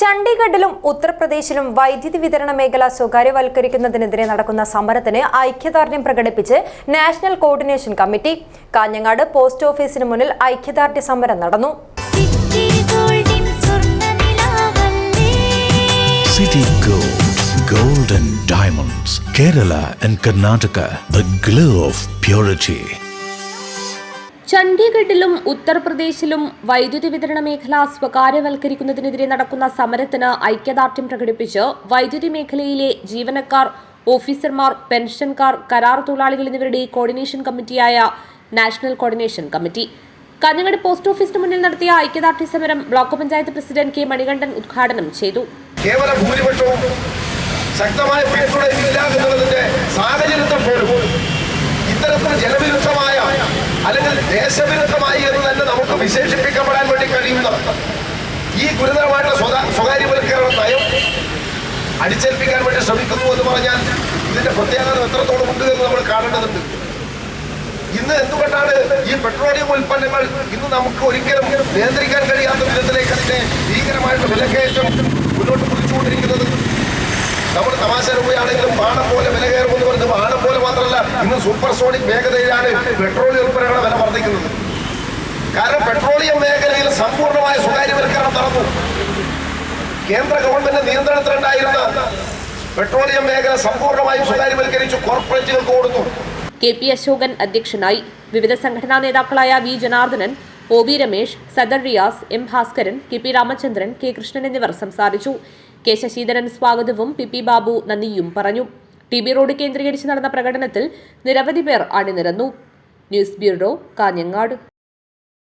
ചണ്ഡീഗഡിലും ഉത്തർപ്രദേശിലും വൈദ്യുതി വിതരണ മേഖല സ്വകാര്യവൽക്കരിക്കുന്നതിനെതിരെ നടക്കുന്ന സമരത്തിന് ഐക്യദാർഢ്യം പ്രകടിപ്പിച്ച് national coordination committee. Kanhangad post ഓഫീസിന് മുന്നിൽ ഐക്യദാർഢ്യ സമരം നടന്നു. City Gold, Gold and Diamonds, Kerala and Karnataka, the glow of purity. ചണ്ഡീഗഡിലും ഉത്തർപ്രദേശിലും വൈദ്യുതി വിതരണ മേഖല സ്വകാര്യവൽക്കരിക്കുന്നതിനെതിരെ നടക്കുന്ന സമരത്തിന് ഐക്യദാർഢ്യം പ്രകടിപ്പിച്ച് വൈദ്യുതി മേഖലയിലെ ജീവനക്കാർ ഓഫീസർമാർ പെൻഷൻകാർ കരാർ തൊഴിലാളികൾ എന്നിവരുടെ coordination കമ്മിറ്റിയായ national coordination committee. Kanhangad post ഓഫീസിന് മുന്നിൽ നടത്തിയ ഐക്യദാർഢ്യ സമരം block panchayat president K Manikandan ഉദ്ഘാടനം ചെയ്തു. കേവല ഭൂരിപക്ഷവും ശക്തമായ പിന്തുണയും ദേശവിരുദ്ധമായി എന്ന് തന്നെ നമുക്ക് വിശേഷിപ്പിക്കപ്പെടാൻ വേണ്ടി കഴിയുന്ന ഈ ഗുരുതരമായിട്ടുള്ള സ്വകാ സ്വകാര്യവൽക്കരണ നയം അടിച്ചേൽപ്പിക്കാൻ വേണ്ടി ശ്രമിക്കുന്നു എന്ന് പറഞ്ഞാൽ ഇതിന്റെ പ്രത്യാഘാതം എത്രത്തോളം ഉണ്ട് എന്ന് നമ്മൾ കാണേണ്ടതുണ്ട്. ഇന്ന് എന്തുകൊണ്ടാണ് ഈ പെട്രോളിയം ഉൽപ്പന്നങ്ങൾ ഇന്ന് നമുക്ക് ഒരിക്കലും നിയന്ത്രിക്കാൻ കഴിയാത്ത വിധത്തിലേക്ക് അതിന്റെ ഭീകരമായിട്ട് വിലക്കയറ്റം മുന്നോട്ട് കുറിച്ചുകൊണ്ടിരിക്കുന്നത് നമ്മൾ തമാശ രൂപയാണെങ്കിലും ബാണം പോലെ വില കയറുമെന്ന് പറയുന്നത് ബാണം പോലെ മാത്രമല്ല ഇന്ന് സൂപ്പർ സോണിക് വേഗതയിലാണ് പെട്രോളിയം പെട്രോളിയം മേഖലയിൽ സമ്പൂർണമായ സ്വകാര്യവൽക്കരണം നടന്നു. കേന്ദ്ര ഗവൺമെന്റ് നിയന്ത്രണത്തിലുണ്ടായിരുന്ന പെട്രോളിയം മേഖല സമ്പൂർണമായും സ്വകാര്യവൽക്കരിച്ചു കോർപ്പറേറ്റുകൾക്ക് കൊടുത്തു. കെ പി അശോകൻ അധ്യക്ഷനായി വിവിധ സംഘടനാ നേതാക്കളായ V Janardhanan O B Ramesh Sadar Riyas M Bhaskaran K P Ramachandran K Krishnan എന്നിവർ സംസാരിച്ചു. കെ ശശീധരൻ സ്വാഗതവും പി പി ബാബു നന്ദിയും പറഞ്ഞു. ടി ബി റോഡ് കേന്ദ്രീകരിച്ച് നടന്ന പ്രകടനത്തിൽ നിരവധി പേർ അണിനിരന്നു. News bureau Kanhangad.